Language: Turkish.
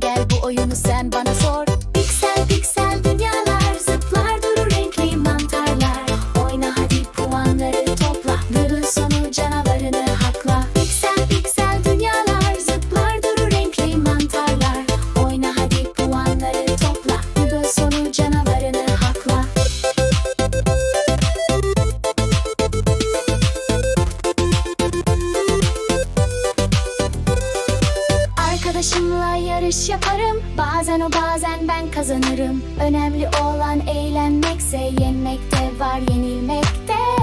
gel bu oyunu sen bana sor. Yaşımla yarış yaparım. Bazen o bazen ben kazanırım. Önemli olan eğlenmekse Yenmekte var yenilmekte